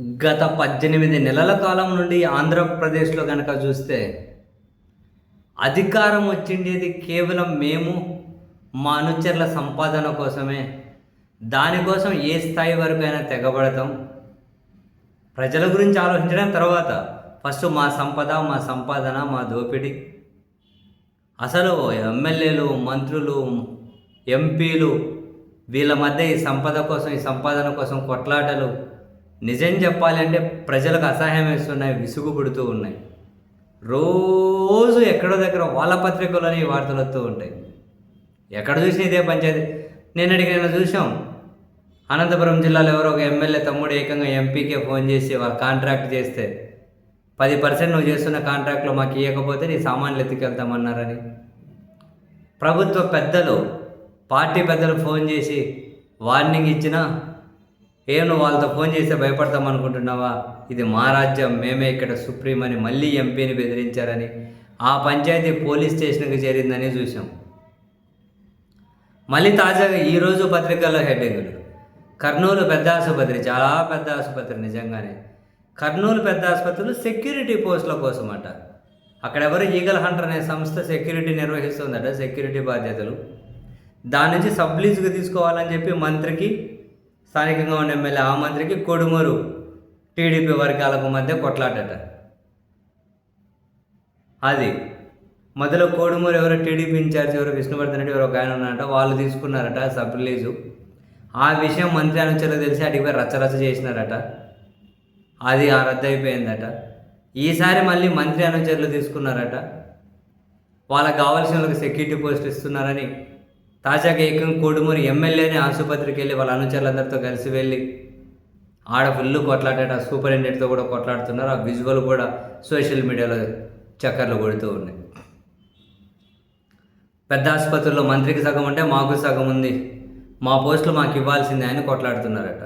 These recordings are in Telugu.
గత పద్దెనిమిది నెలల కాలం నుండి ఆంధ్రప్రదేశ్లో కనుక చూస్తే అధికారం వచ్చిండేది కేవలం మేము మా అనుచరుల సంపాదన కోసమే. దానికోసం ఏ స్థాయి వరకు అయినా తెగబడతాం. ప్రజల గురించి ఆలోచించడం తర్వాత ఫస్ట్ మా సంపద మా సంపాదన మా దోపిడీ. అసలు ఎమ్మెల్యేలు మంత్రులు ఎంపీలు వీళ్ళ మధ్య ఈ సంపద కోసం ఈ సంపాదన కోసం కొట్లాటలు నిజం చెప్పాలంటే ప్రజలకు అసహాయం వేస్తున్నాయి విసుగు పుడుతూ ఉన్నాయి. రోజు ఎక్కడో దగ్గర వాళ్ళ పత్రికలోనే ఈ వార్తలు వస్తూ ఉంటాయి. ఎక్కడ చూసినా ఇదే పంచాయతీ. నేను నిన్న చూసాం. అనంతపురం జిల్లాలో ఎవరో ఒక ఎమ్మెల్యే తమ్ముడు ఏకంగా ఎంపీకే ఫోన్ చేసి వాళ్ళ కాంట్రాక్ట్ చేస్తే పది పర్సెంట్ నువ్వు చేస్తున్న కాంట్రాక్ట్లో మాకు ఇవ్వకపోతే నీ సామాన్లు ఎత్తుకెళ్తామన్నారని. ప్రభుత్వ పెద్దలు పార్టీ పెద్దలు ఫోన్ చేసి వార్నింగ్ ఇచ్చినా ఏం నువ్వు వాళ్ళతో ఫోన్ చేస్తే భయపడతాం అనుకుంటున్నావా? ఇది మా రాజ్యం మేమే ఇక్కడ సుప్రీం అని మళ్ళీ ఎంపీని బెదిరించారని ఆ పంచాయతీ పోలీస్ స్టేషన్కి చేరిందని చూసాం మళ్ళీ తాజాగా ఈరోజు పత్రికల్లో హెడ్డింగులు. కర్నూలు పెద్ద ఆసుపత్రి చాలా పెద్ద ఆసుపత్రి నిజంగానే. కర్నూలు పెద్ద ఆసుపత్రులు సెక్యూరిటీ పోస్టుల కోసం అట అక్కడ ఎవరు ఈగల్ హంటర్ అనే సంస్థ సెక్యూరిటీ నిర్వహిస్తుందట సెక్యూరిటీ బాధ్యతలు. దాని నుంచి సబ్ తీసుకోవాలని చెప్పి మంత్రికి స్థానికంగా ఉన్న ఎమ్మెల్యే ఆ మంత్రికి కొడుమూరు టీడీపీ వర్గాలకు మధ్య కొట్లాటట. అది మొదలు కోడుమూరు ఎవరో టీడీపీ ఇన్ఛార్జ్ ఎవరో విష్ణువర్ధన్ రెడ్డి ఎవరో ఒక ఆయన ఉన్నారట వాళ్ళు తీసుకున్నారట సబ్ రిలీజు. ఆ విషయం మంత్రి అనుచరులకు తెలిసి అడిగిపోయి రచ్చరచ్చ చేసినారట. అది ఆ రద్దయిపోయిందట ఈసారి మళ్ళీ మంత్రి అనుచరులు తీసుకున్నారట. వాళ్ళకి కావాల్సిన వాళ్ళకి సెక్యూరిటీ పోస్ట్ ఇస్తున్నారని తాజాగా ఏకం కోడుమూరి ఎమ్మెల్యేని ఆసుపత్రికి వెళ్ళి వాళ్ళ అనుచరులందరితో కలిసి వెళ్ళి ఆడ ఫుల్ సూపర్ సూపరింటెండెంట్తో కూడా కొట్లాడుతున్నారు. ఆ విజువల్ కూడా సోషల్ మీడియాలో చక్కర్లు కొడుతూ ఉన్నాయి. పెద్ద ఆసుపత్రుల్లో మంత్రికి సగం ఉంటే మాకు సగం ఉంది. మా పోస్టులు మాకు ఇవ్వాల్సిందే అని కొట్లాడుతున్నారట.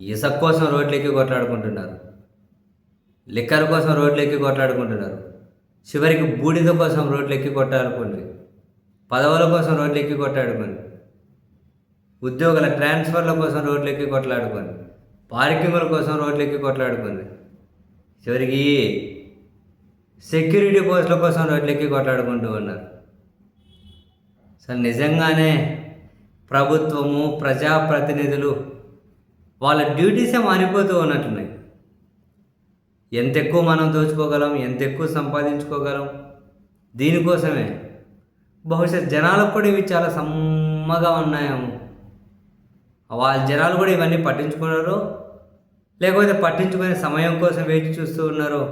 ఇసుక కోసం రోడ్లెక్కి కొట్లాడుకుంటున్నారు. లిక్కర్ కోసం రోడ్లెక్కి కొట్లాడుకుంటున్నారు. చివరికి బూడిద కోసం రోడ్లెక్కి కొట్లాడుకుంటుంది పదవుల కోసం రోడ్లెక్కి కొట్టాడుకొని ఉద్యోగుల ట్రాన్స్ఫర్ల కోసం రోడ్లెక్కి కొట్లాడుకొని పార్కింగుల కోసం రోడ్లెక్కి కొట్లాడుకుంది చివరికి సెక్యూరిటీ పోస్టుల కోసం రోడ్లెక్కి కొట్లాడుకుంటూ ఉన్నారు. అసలు నిజంగానే ప్రభుత్వము ప్రజాప్రతినిధులు వాళ్ళ డ్యూటీసే మారిపోతూ ఉన్నట్టున్నాయి. ఎంత ఎక్కువ మనం దోచుకోగలం ఎంత ఎక్కువ సంపాదించుకోగలం దీనికోసమే బహుశా జనాలకు కూడా ఇవి చాలా సమ్మగా ఉన్నాయేమో. వాళ్ళ జనాలు కూడా ఇవన్నీ పట్టించుకున్నారు లేకపోతే పట్టించుకునే సమయం కోసం వేచి చూస్తూ ఉన్నారు.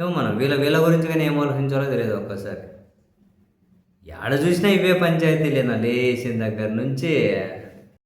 ఏమో మనం వీళ్ళ వీళ్ళ గురించి కానీ ఏం ఆలోచించాలో తెలియదు ఒక్కసారి. ఎక్కడ చూసినా ఇవే పంచాయతీలేనా? లేచిన దగ్గర నుంచి.